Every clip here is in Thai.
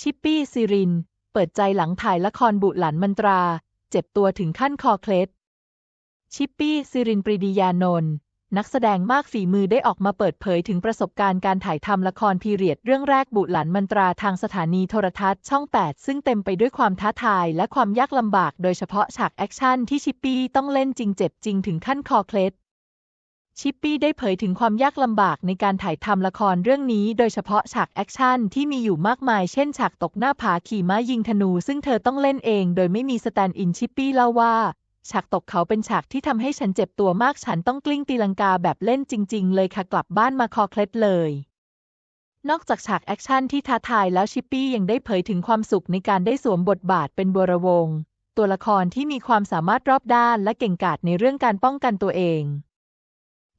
ชิปปี้ซิริน เปิดใจหลังถ่ายละครบุหลันมันตรา เจ็บตัวถึงขั้นคอเคล็ด ชิปปี้ซิรินปรีดียานนท์นักแสดงมากฝีมือได้ออกมาเปิดเผยถึงประสบการณ์การถ่ายทำละครพีเรียดเรื่องแรกบุหลันมันตราทางสถานีโทรทัศน์ช่อง 8 ซึ่งเต็มไปด้วยความท้าทายและความยากลำบาก โดยเฉพาะฉากแอคชั่นที่ชิปปี้ต้องเล่นจริงเจ็บจริงถึงขั้นคอเคล็ด ชิปปี้ได้เผยถึงความยากลำบากในการถ่ายทำละครเรื่องนี้ โดยเฉพาะฉากแอคชั่นที่มีอยู่มากมาย เช่นฉากตกหน้าผาขี่ม้ายิงธนู ซึ่งเธอต้องเล่นเอง โดยไม่มีสแตนด์อินชิปปี้เล่าว่า ฉากตกเขาเป็นฉากที่ทำให้ฉันเจ็บตัวมาก ฉันต้องกลิ้งตีลังกาแบบเล่นจริง ๆ เลยค่ะกลับบ้านมาคอเคล็ดเลย นอกจากฉากแอคชั่นที่ท้าทายแล้วชิปปี้ยังได้เผยถึงความสุขในการได้สวมบทบาทเป็นบัวระวง ตัวละครที่มีความสามารถรอบด้านและเก่งกาจในเรื่องการป้องกันตัวเอง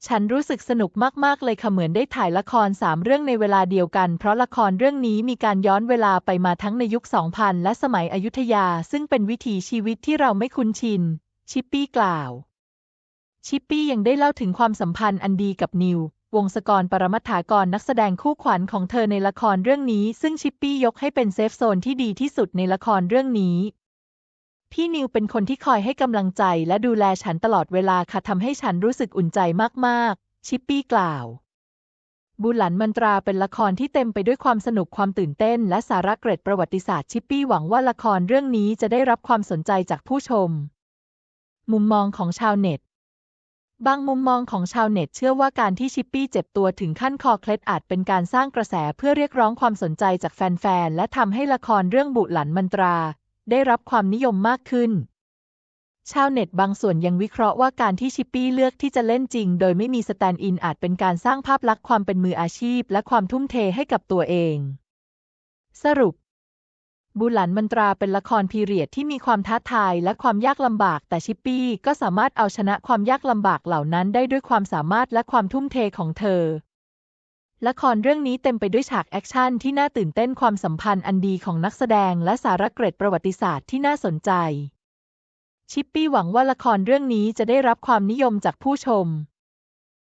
ฉันรู้สึกสนุกมาก ๆ เลยค่ะเหมือนได้ถ่ายละครสามเรื่องในเวลาเดียวกัน เพราะละครเรื่องนี้มีการย้อนเวลาไปมาทั้งในยุค 2000 และสมัยอยุธยา ซึ่งเป็นวิถีชีวิตที่เราไม่คุ้นชิน ชิปปี้กล่าว ชิปปี้ยังได้เล่าถึงความสัมพันธ์อันดีกับนิว วงศกรปรมัตถากรนักแสดงคู่ขวัญของเธอในละครเรื่องนี้ ซึ่งชิปปี้ยกให้เป็นเซฟโซนที่ดีที่สุดในละครเรื่องนี้ พี่นิวเป็นคนที่คอยให้กำลังใจและดูแลฉันตลอดเวลาค่ะทำให้ฉันรู้สึกอุ่นใจมาก ๆ ชิปปี้กล่าวบุหลันมันตราเป็นละครที่เต็มไปด้วยความสนุกความตื่นเต้น และสาระเกร็ดประวัติศาสตร์ชิปปี้หวังว่าละครเรื่องนี้จะได้รับความสนใจจากผู้ชม มุมมองของชาวเน็ต บางมุมมองของชาวเน็ตเชื่อว่าการที่ชิปปี้เจ็บตัวถึงขั้นคอเคล็ดอาจเป็นการสร้างกระแสเพื่อเรียกร้องความสนใจจากแฟน ๆ และทำให้ละครเรื่องบุหลันมันตรา ได้รับความนิยมมากขึ้น ชาวเน็ตบางส่วนยังวิเคราะห์ว่าการที่ชิปปี้เลือกที่จะเล่นจริง โดยไม่มีสแตนด์อินอาจเป็นการสร้างภาพลักษณ์ความเป็นมืออาชีพ และความทุ่มเทให้กับตัวเอง สรุปบุหลันมันตราเป็นละครพีเรียดที่มีความท้าทายและความยากลำบาก แต่ชิปปี้ก็สามารถเอาชนะความยากลำบากเหล่านั้นได้ด้วยความสามารถและความทุ่มเทของเธอ ละครเรื่องนี้เต็มไปด้วยฉากแอคชั่นที่น่าตื่นเต้นความสัมพันธ์อันดีของนักแสดงและสาระเกร็ดประวัติศาสตร์ที่น่าสนใจ ชิปปี้หวังว่าละครเรื่องนี้จะได้รับความนิยมจากผู้ชม